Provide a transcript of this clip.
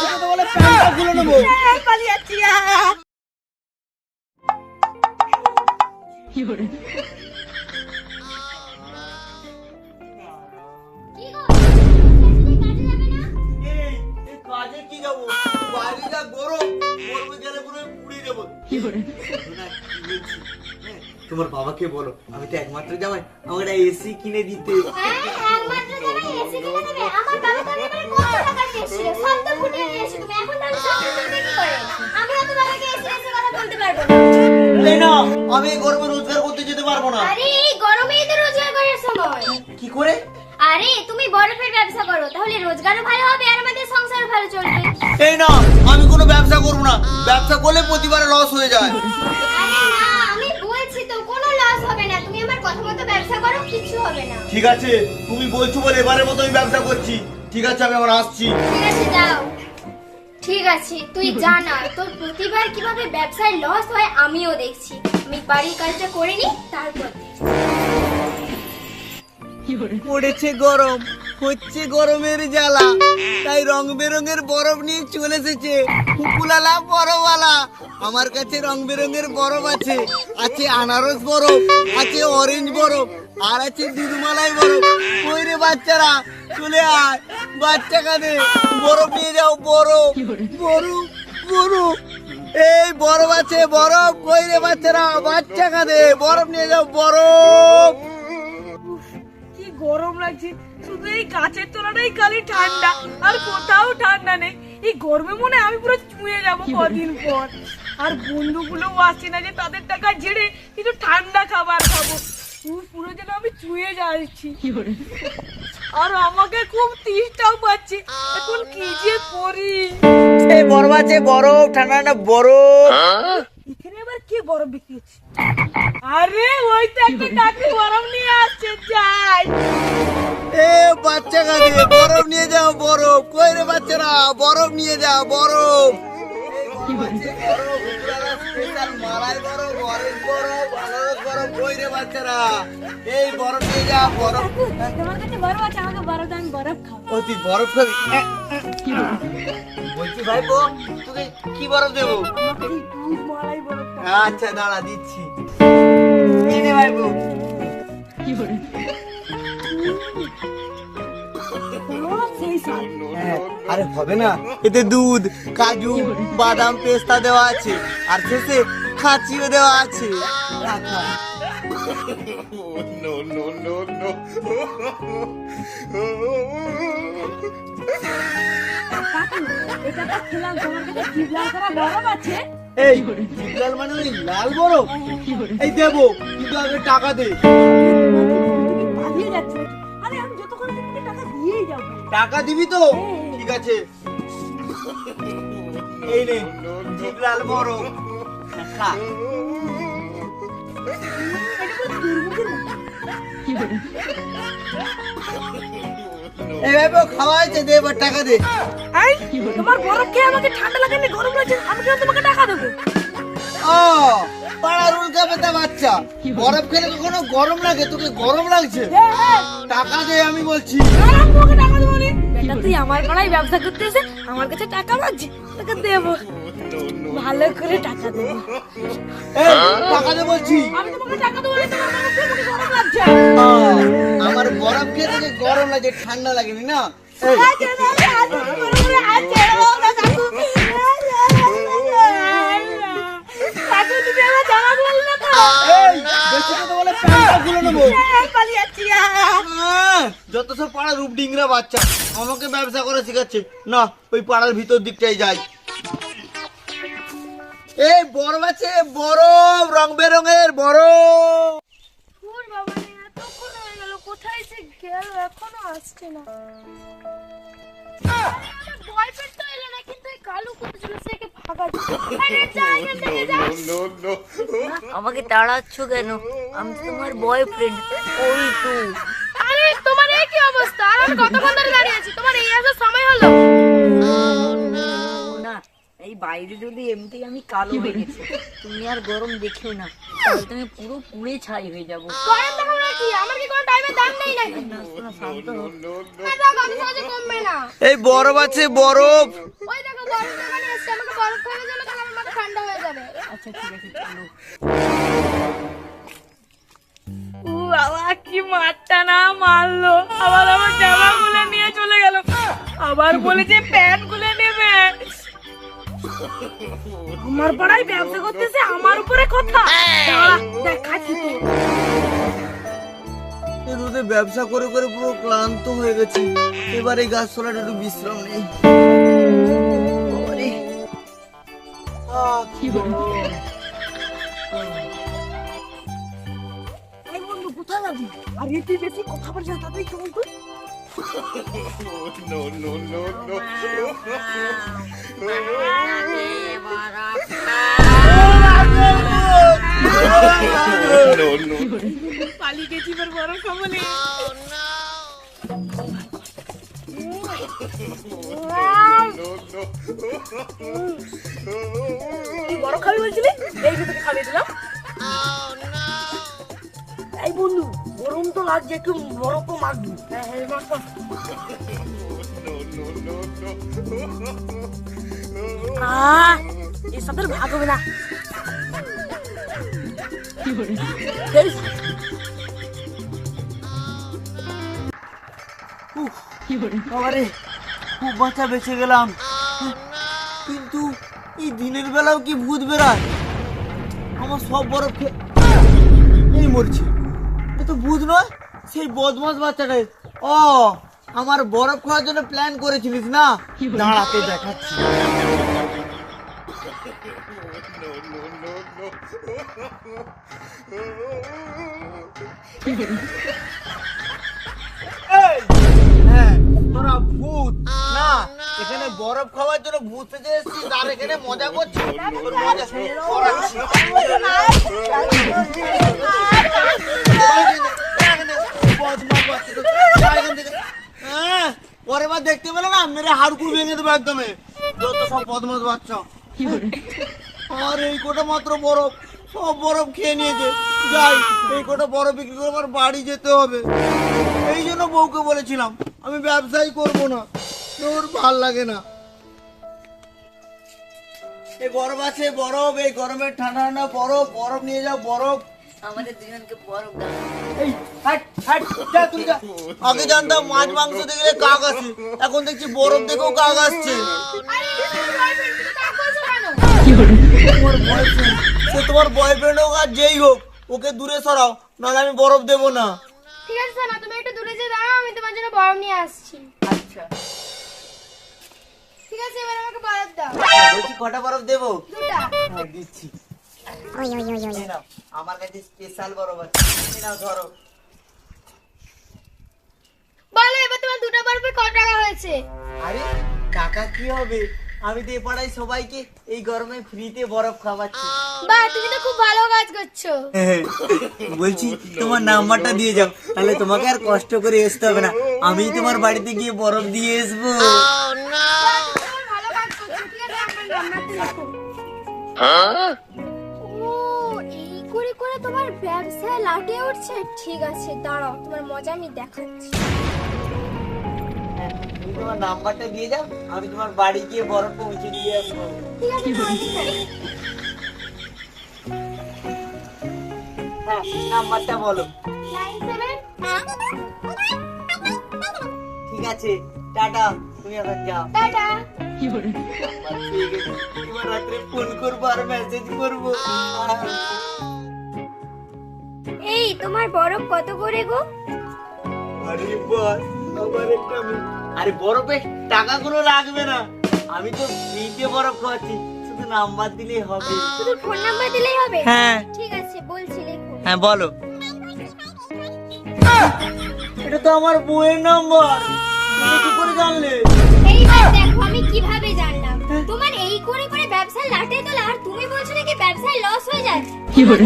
বেশি কথা বলে প্যান্টটা খুলে নেব। পালিয়ে কি কাজে যাব গরম গরমে গেলে পুরো যাব? হ্যাঁ, তোমার বাবাকে বলো আমি তো একমাত্র জামাই আমাকে একটা এসি কিনে দিতে। হ্যাঁ একমাত্র যাবে এসি কিনে দেবে। আমার বাবা টাকা নিয়েছিল সব তো ফুটিয়ে তুমি। এখন তাহলে সব কিছু কি করে? আমরা তো বাবাকে এসি এসি কথা বলতে পারব না। আমি গরমে রোজগার করতে যেতে পারব না। আরে এই গরমেই তো রোজগার করার সময়। কি করে? আরে তুমি বরফের ব্যবসা করো তাহলে রোজগারও ভালো হবে আর আমাদের সংসারও ভালো চলবে। এই না আমি কোনো ব্যবসা করব না। ব্যবসা করলে প্রতিবারে লস হয়ে যায়। আমি বলছি তো কোনো লস হবে না। তুমি আমার কথা মতো ব্যবসা করো কিছু হবে না। ঠিক আছে তুমি বলছো বলে এবারের মতো আমি ব্যবসা করছি। ঠিক আছে আমি আবার আসছি। ঠিক আছে যাও। ঠিক আছে তুই জানা তোর প্রতিবার কীভাবে ব্যবসায় লস হয় আমিও দেখছি। আমি বাড়ির কাজটা করে নি তারপর। পড়েছে গরম। হচ্ছে গরমের জ্বালা। তাই রং বেরঙের বরফ নিয়ে চলে এসেছে। কুকুলালা বরফওয়ালা। আমার কাছে রং বেরঙের বরফ আছে। আছে আনারস বরফ, আছে অরেঞ্জ বরফ, আর আছে দুধমালাই বরফ। কই রে বাচ্চারা? চলে আয়। বাচ্চা কাঁদে বরফ নিয়ে যাও, বরফ। বরফ বরফ। এই বরফ আছে, বরফ। কই রে বাচ্চারা? বাচ্চা কাঁদে বরফ নিয়ে যাও, বরফ। কি গরম লাগছে। শুধু এই গাছের তলাটাই খালি ঠান্ডা আর কোথাও ঠান্ডা নেই। এই গরমে মনে হয় আমি পুরো চুয়ে যাব কদিন পর। আর বন্ধুগুলো আসছে না যে তাদের টাকা ঝেড়ে কিছু ঠান্ডা খাবার খাব। পুরো যেন আমি চুয়ে যাচ্ছি। আর আমাকে খুব তিষ্টাও পাচ্ছে। এখন কি যে করি? এই বরফ আছে বরফ ঠান্ডা ঠান্ডা বরফ। আবার কি বরফ বিক্রি হচ্ছে? আরে, ওই তো একটা কাকু বরফ নিয়ে আসছে, যাই। এ, বাচ্চা কাঁদে বরফ নিয়ে যাও, বরফ। কই রে বাচ্চারা? বরফ নিয়ে যাও বরফ। এই বরফ নিয়ে যাও বরফ তোমার কাছে বরফ আছে আমাকে বরফ দাও, আমি বরফ খাব। ও তুই বরফ খাবি বলছি ভাই বো তোকে কি বরফ দেবো? আচ্ছা দাঁড়া দিচ্ছি। এই নে ভাই বো বরফ সেই স্বাদ হ্যাঁ, আরে হবে না। এতে দুধ কাজু বাদাম পেস্তা দেওয়া আছে আর শেষে খাঁচিও দেওয়া আছে। এই লাল মানে লাল এই দেবো কিন্তু আগে টাকা দে। টাকা দিবি তো? ঠিক আছে। এই নে লাল খা। খাওয়া হয়েছে দে এবার টাকা দে। এই তোমার বরফ খেয়ে আমাকে ঠান্ডা লাগে গরম লাগছে আমি কেন তোমাকে টাকা দেবো। ও বাচ্চা। বরফ খেলে কখনো গরম লাগে তোকে গরম লাগছে। টাকা দে আমি বলছি। টাকা দেবো বেটা তুই আমার পাড়ায় ব্যবসা করতে এসে আমার কাছে টাকা মাগছি টাকা দেবো ভালো করে টাকা দেবো টাকা দে বলছি আমি তোমাকে টাকা দেবো খেয়ে গরম খেয়ে তোকে গরম লাগে ঠান্ডা লাগেনি না আমার তুমি আমার যত সব পাড়ার রূপ ডিংরা বাচ্চা আমাকে ব্যবসা করে শেখাচ্ছে না ওই পাড়ার ভিতর দিকটাই যাই এই বরফ আছে বরফ রং বেরঙের বরফ হয়ে গেল, কোথায় সে গেল? এখনও আসছে না। আরে, তো এলো না, কিন্তু কালু কোথায় সে আমাকে তাড়াচ্ছ কেন আমি তোমার বয়ফ্রেন্ড ওই তো আরে, তোমার এই কি অবস্থা? আর আমি কতক্ষণ ধরে দাঁড়িয়ে আছি? তোমার এই আসার সময় হলো? বাইরে যদি এমনি আমি কালো হয়ে গেছি তুমি আর গরম দেখেও না। তাহলে তুমি পুরো পুড়ে ছাই হয়ে যাব। গরম না কি? আমার কি কোনো টাইমের দাম নেই নাকি? না। এই বরফ আছে বরফ। ওই দেখো, বরফ দোকানে এসছে আমাকে বরফ খাওয়ানোর জন্য তাহলে আমার মাথা ঠান্ডা হয়ে যাবে। আচ্ছা ঠিক আছে চলো। বাবা কি মারটা না মারলো। আবার আমার জামা খুলে নিয়ে চলে গেল। আবার বলেছে প্যান্ট আমার পাড়ায় ব্যবসা করতেছে আমার উপরে কথা। দেখাচ্ছি তো রোদে ব্যবসা করে করে পুরো ক্লান্ত হয়ে গেছি। এবার এই গাছ তোলাটা একটু বিশ্রাম নেই। কি বন্ধু কোথায় আর তুই বেশি কথা বলছিস তাতেই চল তুই পালিয়ে গেছি এবার বড় খাবলে বড় খাবি বলছিলি? এই তোকে খাইয়ে দিলাম। এই বন্ধু। গরম তো লাগছে একটু বরফও মাখবি হ্যাঁ হ্যাঁ আর ভাগ হবে না। বাবারে, খুব বাঁচা বেঁচে গেলাম। কিন্তু এই দিনের বেলাও কি ভূত বেড়ায়? আমার সব বরফ খেয়ে এই মরছে। তো ভূত নয় সেই বদমাস বাচ্চাটাই ও আমার বরফ খাওয়ার জন্য প্ল্যান করেছিলিস না? দাঁড়াতে দেখাচ্ছি। হ্যাঁ তোরা ভূত। না এখানে বরফ খাওয়ার জন্য ভূত সেজে এসেছিস আর এখানে মজা করছিস? মজা পরের বার দেখতে পেলে না মেরে হাড়কুড় ভেঙে দেবো একদমে যত সব বদমাস বাচ্চা আর এই কোটা মাত্র বরফ সব বরফ খেয়ে নিয়েছে যাই এই কোটা বরফ বিক্রি করে আমার বাড়ি যেতে হবে এই জন্য বউকে বলেছিলাম আমি ব্যবসাই করব না তোর ভালো লাগে না এই বরফ আছে বরফ, এই গরমের ঠান্ডা ঠান্ডা বরফ বরফ নিয়ে যাও, বরফ। আমাদের দুজনকে বরফ দাও। এই হাট হাট যা তুই যা। আগে জানতাম মাছ মাংস দেখলে কাক আসে এখন দেখছি বরফ দেখেও কাক আসছে। সে তোমার বয়ফ্রেন্ড হোক আর যেই হোক ওকে দূরে সরাও নাহলে আমি বরফ দেবো না। ঠিক আছে সোনা তুমি একটু দূরে যেয়ে দাঁড়াও আমি তোমার জন্য বরফ নিয়ে আসছি। আচ্ছা। ঠিক আছে এবার আমাকে বরফ দাও। বলছি কটা বরফ দেবো? দুটা। হ্যাঁ দিচ্ছি এই নাও, আমার কাছে স্পেশাল নাও ধরো। বলো এবার তোমার দুটো বরফে কত টাকা হয়েছে? আরে কাকা কি হবে? আমি তো পাড়ায় সবাইকে এই গরমে ফ্রিতে বরফ খাওয়াচ্ছি। বাহ তুমি তো খুব ভালো কাজ করছ। বলছি তোমার নাম্বারটা দিয়ে যাও। তাহলে তোমাকে আর কষ্ট করে আসতে হবে না। আমি তোমার বাড়িতে গিয়ে বরফ দিয়ে আসব। ভালো কাজ করছ ঠিক আছে আমার নাম্বারটা লিখো ও এই করে করে তোমার ব্যবসায় লাটে উঠছে। ঠিক আছে দাঁড়াও তোমার মজা আমি দেখাচ্ছি। হ্যাঁ, তুমি তোমার নাম্বারটা দিয়ে যাও আমি তোমার বাড়ি গিয়ে বরফ পৌঁছে দিয়ে আসব। ঠিক আছে হ্যাঁ নাম্বারটা বলো। ঠিক আছে টাটা তুমি এখন যাও। টাটা। এবার রাত্রে ফোন করব আর মেসেজ করব। তোমার বরফ কত করে গো? আরে বস আবার একটা আরে বরফে টাকা কোনো লাগবে না। আমি তো ফ্রিতে বরফ খাওয়াচ্ছি শুধু নাম্বার দিলেই হবে। শুধু ফোন নাম্বার দিলেই হবে? হ্যাঁ। ঠিক আছে বলছি লেখো। হ্যাঁ বলো। এটা তো আমার বউয়ের নাম্বার। তুমি কি করে জানলে? এইবার দেখো আমি কীভাবে জানলাম? তোমার এই করে করে ব্যবসা লাটে তোলা আর তুমি বলছো নাকি ব্যবসায় লস হয়ে যায় দেখাচ্ছি। কি বলো?